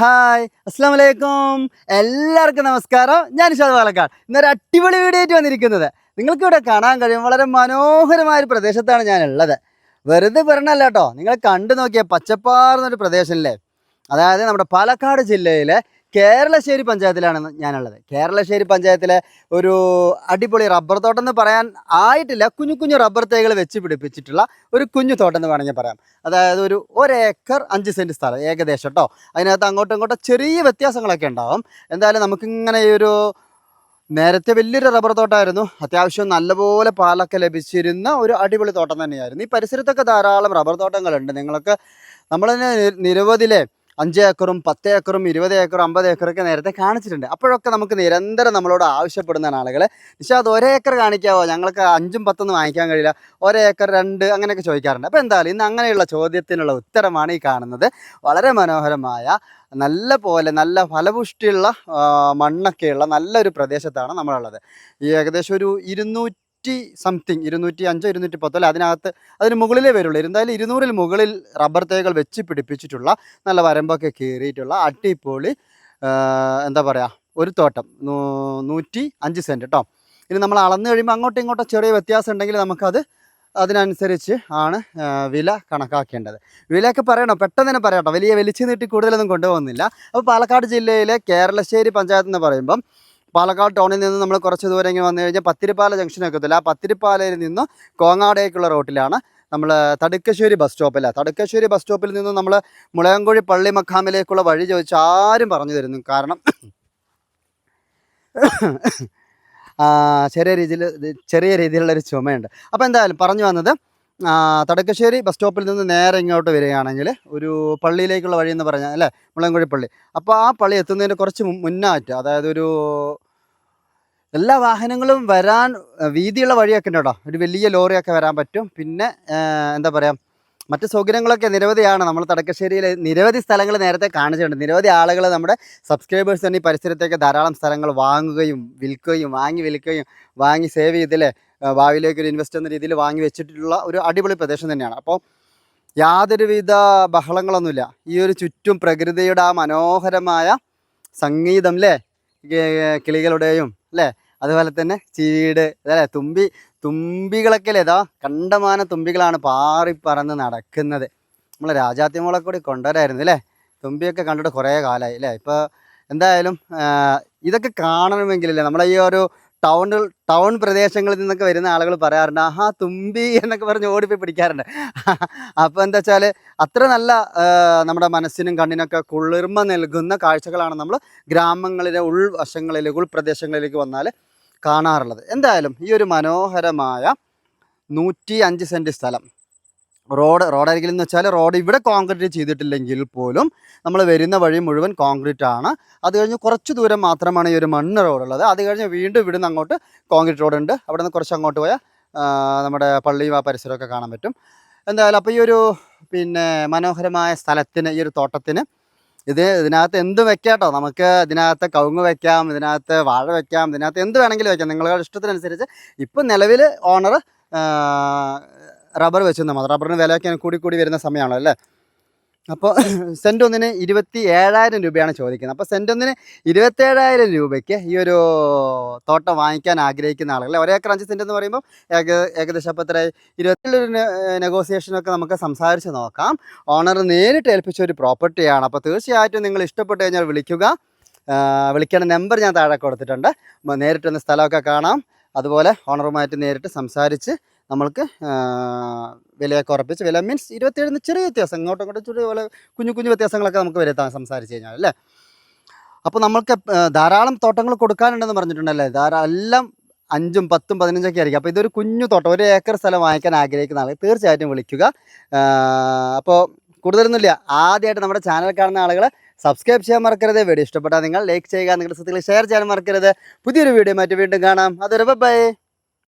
Hi അസ്സാം വലൈക്കും എല്ലാവർക്കും നമസ്കാരം. ഞാൻ ഇഷാദ് പാലക്കാട്. ഇന്നൊരു അടിപൊളി വീഡിയോ ആയിട്ട് വന്നിരിക്കുന്നത്. നിങ്ങൾക്ക് ഇവിടെ കാണാൻ കഴിയും. വളരെ മനോഹരമായ ഒരു പ്രദേശത്താണ് ഞാൻ ഉള്ളത് വെറുതെ പറഞ്ഞല്ല കേട്ടോ. നിങ്ങൾ കണ്ടു നോക്കിയ പച്ചപ്പാർന്നൊരു പ്രദേശമല്ലേ അതായത് നമ്മുടെ പാലക്കാട് ജില്ലയിലെ കേരളശ്ശേരി പഞ്ചായത്തിലാണ് ഞാനുള്ളത്. കേരളശ്ശേരി പഞ്ചായത്തിലെ ഒരു അടിപൊളി റബ്ബർ തോട്ടം എന്ന് പറയാൻ ആയിട്ടില്ല. കുഞ്ഞു കുഞ്ഞു റബ്ബർ തൈകൾ വെച്ച് പിടിപ്പിച്ചിട്ടുള്ള ഒരു കുഞ്ഞു തോട്ടം എന്ന് വേണമെങ്കിൽ പറയാം. അതായത് ഒരു ഒരേക്കർ അഞ്ച് സെന്റ് സ്ഥലം ഏകദേശം കേട്ടോ അതിനകത്ത് അങ്ങോട്ടും ഇങ്ങോട്ടും ചെറിയ വ്യത്യാസങ്ങളൊക്കെ ഉണ്ടാവും. എന്തായാലും നമുക്കിങ്ങനെ ഈ ഒരു നേരത്തെ വലിയൊരു റബ്ബർ തോട്ടമായിരുന്നു അത്യാവശ്യം നല്ലപോലെ പാലൊക്കെ ലഭിച്ചിരുന്ന ഒരു അടിപൊളി തോട്ടം തന്നെയായിരുന്നു. ഈ പരിസരത്തൊക്കെ ധാരാളം റബ്ബർ തോട്ടങ്ങളുണ്ട്. നിങ്ങൾക്ക് നമ്മൾ നിരവധിയിലെ അഞ്ച് ഏക്കറും പത്ത് ഏക്കറും ഇരുപത് ഏക്കറും അമ്പത് ഏക്കറൊക്കെ നേരത്തെ കാണിച്ചിട്ടുണ്ട്. അപ്പോഴൊക്കെ നമുക്ക് നിരന്തരം നമ്മളോട് ആവശ്യപ്പെടുന്ന ആളുകൾ പക്ഷേ അത് ഒരേക്കർ കാണിക്കാവോ? ഞങ്ങൾക്ക് അഞ്ചും പത്തൊന്നും വാങ്ങിക്കാൻ കഴിയില്ല. ഒരേ ഏക്കർ രണ്ട് അങ്ങനെയൊക്കെ ചോദിക്കാറുണ്ട്. അപ്പോൾ എന്തായാലും ഇന്ന് അങ്ങനെയുള്ള ചോദ്യത്തിനുള്ള ഉത്തരമാണ് ഈ കാണുന്നത്. വളരെ മനോഹരമായ നല്ല പോലെ നല്ല ഫലപുഷ്ടിയുള്ള മണ്ണൊക്കെയുള്ള നല്ലൊരു പ്രദേശത്താണ് നമ്മളുള്ളത്. ഈ ഏകദേശം ഒരു ഇരുന്നൂറ്റി സംതിങ് ഇരുന്നൂറ്റി അഞ്ചോ ഇരുന്നൂറ്റി പത്തോ അല്ല? അതിനകത്ത് അതിന് മുകളിലേ വരുള്ളൂ. എന്തായാലും ഇരുന്നൂറിൽ മുകളിൽ റബ്ബർ തേകൾ വെച്ച് പിടിപ്പിച്ചിട്ടുള്ള നല്ല വരമ്പൊക്കെ കീറിയിട്ടുള്ള അടിപൊളി ആ, എന്താ പറയുക ഒരു തോട്ടം. നൂറ്റി അഞ്ച് സെന്റ് കേട്ടോ ഇനി നമ്മൾ അളന്ന് കഴിയുമ്പോൾ അങ്ങോട്ടും ഇങ്ങോട്ടും ചെറിയ വ്യത്യാസം ഉണ്ടെങ്കിൽ നമുക്കത് അതിനനുസരിച്ച് ആണ് വില കണക്കാക്കേണ്ടത്. വിലയൊക്കെ പറയണോ? പെട്ടെന്ന് തന്നെ പറയാം വലിയ വലിച്ചു നീട്ടി കൂടുതലൊന്നും കൊണ്ടുപോകുന്നില്ല. അപ്പോൾ പാലക്കാട് ജില്ലയിലെ കേരളശ്ശേരി പഞ്ചായത്ത് എന്ന് പറയുമ്പം പാലക്കാട് ടൗണിൽ നിന്ന് നമ്മൾ കുറച്ച് ദൂരം ഇങ്ങനെ വന്നു കഴിഞ്ഞാൽ പത്തിരിപ്പാല ജംഗ്ഷനൊക്കെ എത്തില്ല ആ പത്തിരിപ്പാലയിൽ നിന്ന് കോങ്ങാടേക്കുള്ള റോട്ടിലാണ് നമ്മൾ തടുക്കശ്ശേരി ബസ് സ്റ്റോപ്പില്ല. തടുക്കശ്ശേരി ബസ് സ്റ്റോപ്പിൽ നിന്ന് നമ്മൾ മുളയങ്കുഴി പള്ളി മഖാമിലേക്കുള്ള വഴി ചോദിച്ചാൽ ആരും പറഞ്ഞു തരുന്നു. കാരണം ചെറിയ രീതിയിൽ ചെറിയ രീതിയിലുള്ളൊരു ചുമയുണ്ട്. അപ്പോൾ എന്തായാലും പറഞ്ഞു വന്നത് തടക്കശ്ശേരി ബസ് സ്റ്റോപ്പിൽ നിന്ന് നേരെ ഇങ്ങോട്ട് വരികയാണെങ്കിൽ ഒരു പള്ളിയിലേക്കുള്ള വഴി എന്ന് പറഞ്ഞാൽ അല്ലേ? മുളങ്കുഴി പള്ളി. അപ്പോൾ ആ പള്ളി എത്തുന്നതിന് കുറച്ച് മുന്നാറ്റ് അതായത് ഒരു എല്ലാ വാഹനങ്ങളും വരാൻ വീതിയുള്ള വഴിയൊക്കെ ഉണ്ട് കേട്ടോ. ഒരു വലിയ ലോറിയൊക്കെ വരാൻ പറ്റും. പിന്നെ എന്താ പറയുക മറ്റ് സൗകര്യങ്ങളൊക്കെ നിരവധിയാണ്. നമ്മൾ തടക്കശ്ശേരിയിൽ നിരവധി സ്ഥലങ്ങൾ നേരത്തെ കാണിച്ചിട്ടുണ്ട്. നിരവധി ആളുകൾ നമ്മുടെ സബ്സ്ക്രൈബേഴ്സ് തന്നെ ഈ പരിസരത്തേക്ക് ധാരാളം സ്ഥലങ്ങൾ വാങ്ങുകയും വിൽക്കുകയും വാങ്ങി വിൽക്കുകയും വാങ്ങി സേവ് ചെയ്തില്ലേ ഭാവിയിലേക്ക് ഒരു ഇൻവെസ്റ്റ് എന്ന രീതിയിൽ വാങ്ങി വെച്ചിട്ടുള്ള ഒരു അടിപൊളി പ്രദേശം തന്നെയാണ്. അപ്പോൾ യാതൊരുവിധ ബഹളങ്ങളൊന്നുമില്ല. ഈ ഒരു ചുറ്റും പ്രകൃതിയുടെ ആ മനോഹരമായ സംഗീതം അല്ലേ കിളികളുടെയും അല്ലേ അതുപോലെ തന്നെ ചീട് അല്ലേ? തുമ്പി തുമ്പികളൊക്കെ അല്ലേ ഇതാ കണ്ടമാന തുമ്പികളാണ് പാറി പറന്ന് നടക്കുന്നത്. നമ്മൾ രാജാത്തിമോളെ കൂടി കൊണ്ടുവരായിരുന്നു അല്ലേ തുമ്പിയൊക്കെ കണ്ടിട്ട് കുറേ കാലമായി അല്ലേ ഇപ്പോൾ എന്തായാലും ഇതൊക്കെ കാണണമെങ്കിലല്ലേ? നമ്മളെ ഈ ഒരു ടൗണിൽ ടൗൺ പ്രദേശങ്ങളിൽ നിന്നൊക്കെ വരുന്ന ആളുകൾ പറയാറുണ്ട് ആഹാ തുമ്പി എന്നൊക്കെ പറഞ്ഞ് ഓടിപ്പോയി പിടിക്കാറുണ്ട്. അപ്പോൾ എന്താ വെച്ചാൽ അത്ര നല്ല നമ്മുടെ മനസ്സിനും കണ്ണിനൊക്കെ കുളിർമ നൽകുന്ന കാഴ്ചകളാണ് നമ്മൾ ഗ്രാമങ്ങളിലെ ഉൾവശങ്ങളിലേക്ക് ഉൾപ്രദേശങ്ങളിലേക്ക് വന്നാൽ കാണാറുള്ളത്. എന്തായാലും ഈ ഒരു മനോഹരമായ നൂറ്റി അഞ്ച് സെന്റ് സ്ഥലം റോഡ് റോഡരികിൽ എന്ന് വെച്ചാൽ റോഡ് ഇവിടെ കോൺക്രീറ്റ് ചെയ്തിട്ടില്ലെങ്കിൽ പോലും നമ്മൾ വരുന്ന വഴി മുഴുവൻ കോൺക്രീറ്റ് ആണ്. അത് കഴിഞ്ഞ് കുറച്ച് ദൂരം മാത്രമാണ് ഈ ഒരു മണ്ണ് റോഡുള്ളത് അത് കഴിഞ്ഞ് വീണ്ടും ഇവിടുന്ന് അങ്ങോട്ട് കോൺക്രീറ്റ് റോഡ് ഉണ്ട്. അവിടെ നിന്ന് കുറച്ച് അങ്ങോട്ട് പോയാൽ നമ്മുടെ പള്ളിയും ആ പരിസരമൊക്കെ കാണാൻ പറ്റും. എന്തായാലും അപ്പോൾ ഈ ഒരു പിന്നെ മനോഹരമായ സ്ഥലത്തിന് ഈ ഒരു തോട്ടത്തിന് ഇത് ഇതിനകത്ത് എന്ത് വെക്കാട്ടോ നമുക്ക് ഇതിനകത്ത് കവുങ്ങ് വെക്കാം ഇതിനകത്ത് വാഴ വെക്കാം ഇതിനകത്ത് എന്ത് വേണമെങ്കിലും വെക്കാം. നിങ്ങളുടെ ഇഷ്ടത്തിനനുസരിച്ച് ഇപ്പം നിലവിൽ ഓണർ റബ്ബർ വെച്ചെന്നാൽ മാത്രം. റബ്ബറിന് വിലയൊക്കെ കൂടി കൂടി വരുന്ന സമയമാണല്ലോ അല്ലേ? അപ്പോൾ സെന്റ് ഒന്നിന് ഇരുപത്തി ഏഴായിരം രൂപയാണ് ചോദിക്കുന്നത്. അപ്പോൾ സെന്റ് ഒന്നിന് ഇരുപത്തേഴായിരം രൂപയ്ക്ക് ഈ ഒരു തോട്ടം വാങ്ങിക്കാൻ ആഗ്രഹിക്കുന്ന ആളുകൾ ഒരേ ഏക്കർ അഞ്ച് സെന്റ് എന്ന് പറയുമ്പോൾ ഏക ഏകദേശം അപ്പോൾ എത്ര ഇരുപത്തിലൊരു നെഗോസിയേഷനൊക്കെ നമുക്ക് സംസാരിച്ച് നോക്കാം. ഓണർ നേരിട്ട് ഏൽപ്പിച്ച ഒരു പ്രോപ്പർട്ടിയാണ് അപ്പോൾ തീർച്ചയായിട്ടും നിങ്ങൾ ഇഷ്ടപ്പെട്ട് കഴിഞ്ഞാൽ വിളിക്കുക. വിളിക്കേണ്ട നമ്പർ ഞാൻ താഴെ കൊടുത്തിട്ടുണ്ട്. നേരിട്ടൊന്ന് സ്ഥലമൊക്കെ കാണാം. അതുപോലെ ഓണറുമായിട്ട് നേരിട്ട് സംസാരിച്ച് നമ്മൾക്ക് വിലയൊക്കെ ഉറപ്പിച്ച് വില മീൻസ് ഇരുപത്തേഴിന് ചെറിയ വ്യത്യാസം. ഇങ്ങോട്ടും ഇങ്ങോട്ടും ചെറിയ പോലെ കുഞ്ഞു കുഞ്ഞു വ്യത്യാസങ്ങളൊക്കെ നമുക്ക് വരുത്താൻ സംസാരിച്ച് കഴിഞ്ഞാൽ അല്ലേ? അപ്പോൾ നമ്മൾക്ക് ധാരാളം തോട്ടങ്ങൾ കൊടുക്കാനുണ്ടെന്ന് പറഞ്ഞിട്ടുണ്ടല്ലേ? ധാരാളം എല്ലാം അഞ്ചും പത്തും പതിനഞ്ചൊക്കെ ആയിരിക്കും. അപ്പോൾ ഇതൊരു കുഞ്ഞു തോട്ടം. ഒരു ഏക്കർ സ്ഥലം വാങ്ങിക്കാൻ ആഗ്രഹിക്കുന്ന ആളെ തീർച്ചയായിട്ടും വിളിക്കുക. അപ്പോൾ കൂടുതലൊന്നുമില്ല. ആദ്യമായിട്ട് നമ്മുടെ ചാനൽ കാണുന്ന ആളുകൾ സബ്സ്ക്രൈബ് ചെയ്യാൻ മറക്കരുത്. വീഡിയോ ഇഷ്ടപ്പെട്ടാൽ നിങ്ങൾ ലൈക്ക് ചെയ്യുക. നിങ്ങളുടെ സുഹൃത്തുക്കളെ ഷെയർ ചെയ്യാൻ മറക്കരുത്. പുതിയൊരു വീഡിയോ മാറ്റി വീണ്ടും കാണാം. അതൊരു ബൈ